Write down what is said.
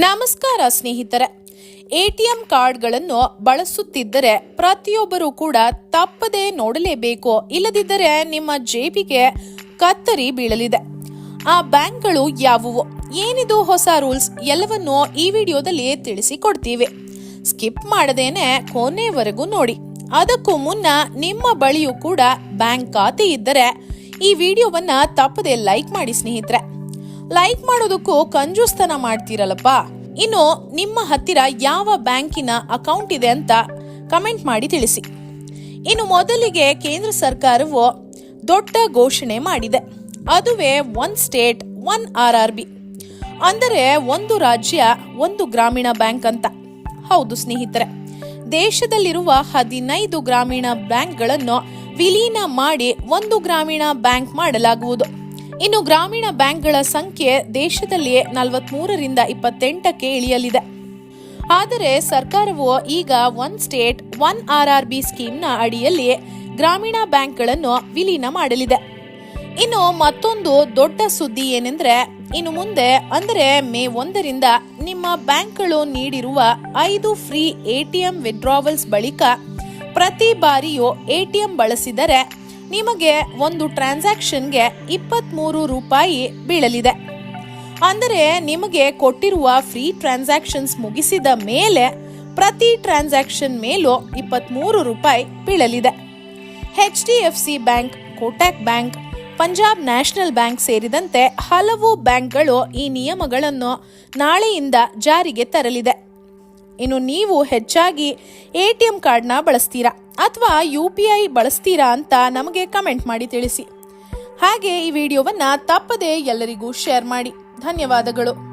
ನಮಸ್ಕಾರ ಸ್ನೇಹಿತರೆ ಎಟಿಎಂ ಕಾರ್ಡ್ಗಳನ್ನು ಬಳಸುತ್ತಿದ್ದರೆ ಪ್ರತಿಯೊಬ್ಬರೂ ಕೂಡ ತಪ್ಪದೆ ನೋಡಲೇಬೇಕು. ಇಲ್ಲದಿದ್ದರೆ ನಿಮ್ಮ ಜೇಬಿಗೆ ಕತ್ತರಿ ಬೀಳಲಿದೆ. ಆ ಬ್ಯಾಂಕ್ಗಳು ಯಾವುವು? ಏನಿದು ಹೊಸ ರೂಲ್ಸ್? ಎಲ್ಲವನ್ನೂ ಈ ವಿಡಿಯೋದಲ್ಲಿ ತಿಳಿಸಿಕೊಡ್ತೀವಿ. ಸ್ಕಿಪ್ ಮಾಡದೇನೆ ಕೊನೆವರೆಗೂ ನೋಡಿ. ಅದಕ್ಕೂ ಮುನ್ನ ನಿಮ್ಮ ಬಳಿಯೂ ಕೂಡ ಬ್ಯಾಂಕ್ ಖಾತೆ ಇದ್ದರೆ ಈ ವಿಡಿಯೋವನ್ನ ತಪ್ಪದೆ ಲೈಕ್ ಮಾಡಿ ಸ್ನೇಹಿತರೆ. ಲೈಕ್ ಮಾಡೋದಕ್ಕೂ ಕಂಜೂಸ್ತನ ಮಾಡ್ತೀರಲ್ಲಪ್ಪ? ಇನ್ನು ನಿಮ್ಮ ಹತ್ತಿರ ಯಾವ ಬ್ಯಾಂಕಿನ ಅಕೌಂಟ್ ಇದೆ ಅಂತ ಕಮೆಂಟ್ ಮಾಡಿ ತಿಳಿಸಿ. ಇನ್ನು ಮೊದಲಿಗೆ ಕೇಂದ್ರ ಸರ್ಕಾರವು ದೊಡ್ಡ ಘೋಷಣೆ ಮಾಡಿದೆ. ಅದುವೇ one state one R R B ಅಂದರೆ ಒಂದು ರಾಜ್ಯ, ಒಂದು ಗ್ರಾಮೀಣ ಬ್ಯಾಂಕ್ ಅಂತ. ಹೌದು ಸ್ನೇಹಿತರೆ, ದೇಶದಲ್ಲಿರುವ ಹದಿನೈದು ಗ್ರಾಮೀಣ ಬ್ಯಾಂಕ್ಗಳನ್ನು ವಿಲೀನ ಮಾಡಿ ಒಂದು ಗ್ರಾಮೀಣ ಬ್ಯಾಂಕ್ ಮಾಡಲಾಗುವುದು. ಇನ್ನು ಗ್ರಾಮೀಣ ಬ್ಯಾಂಕ್ಗಳ ಸಂಖ್ಯೆ ದೇಶದಲ್ಲಿ ನಲವತ್ಮೂರರಿಂದ ಇಪ್ಪತ್ತೆಂಟಕ್ಕೆ ಇಳಿಯಲಿದೆ. ಆದರೆ ಸರ್ಕಾರವು ಈಗ one state, one R B ಸ್ಕೀಮ್ನ ಅಡಿಯಲ್ಲಿ ಗ್ರಾಮೀಣ ಬ್ಯಾಂಕ್ಗಳನ್ನು ವಿಲೀನ ಮಾಡಲಿದೆ. ಇನ್ನು ಮತ್ತೊಂದು ದೊಡ್ಡ ಸುದ್ದಿ ಏನೆಂದ್ರೆ, ಇನ್ನು ಮುಂದೆ ಅಂದರೆ ಮೇ ಒಂದರಿಂದ ನಿಮ್ಮ ಬ್ಯಾಂಕ್ಗಳು ನೀಡಿರುವ ಐದು ಫ್ರೀ ಎಟಿಎಂ ವಿಡ್ರಾವಲ್ಸ್ ಬಳಿಕ ಪ್ರತಿ ಬಾರಿಯೂ ಎಟಿಎಂ ಬಳಸಿದರೆ ನಿಮಗೆ ಒಂದು ಟ್ರಾನ್ಸಾಕ್ಷನ್ಗೆ ಇಪ್ಪತ್ತ್ಮೂರು ರೂಪಾಯಿ ಬೀಳಲಿದೆ. ಅಂದರೆ ನಿಮಗೆ ಕೊಟ್ಟಿರುವ ಫ್ರೀ ಟ್ರಾನ್ಸಾಕ್ಷನ್ಸ್ ಮುಗಿಸಿದ ಮೇಲೆ ಪ್ರತಿ ಟ್ರಾನ್ಸಾಕ್ಷನ್ ಮೇಲೂ ಇಪ್ಪತ್ತ್ಮೂರು ರೂಪಾಯಿ ಬೀಳಲಿದೆ. H D F C bank Kotak bank Punjab national bank ಸೇರಿದಂತೆ ಹಲವು ಬ್ಯಾಂಕ್ಗಳು ಈ ನಿಯಮಗಳನ್ನು ನಾಳೆಯಿಂದ ಜಾರಿಗೆ ತರಲಿದೆ. ಇನ್ನು ನೀವು ಹೆಚ್ಚಾಗಿ ಎ ಟಿ ಎಂ ಕಾರ್ಡ್ನ ಬಳಸ್ತೀರಾ ಅಥವಾ ಯು ಪಿ ಐ ಬಳಸ್ತೀರಾ ಅಂತ ನಮಗೆ ಕಮೆಂಟ್ ಮಾಡಿ ತಿಳಿಸಿ. ಹಾಗೆ ಈ ವಿಡಿಯೋವನ್ನು ತಪ್ಪದೇ ಎಲ್ಲರಿಗೂ ಶೇರ್ ಮಾಡಿ. ಧನ್ಯವಾದಗಳು.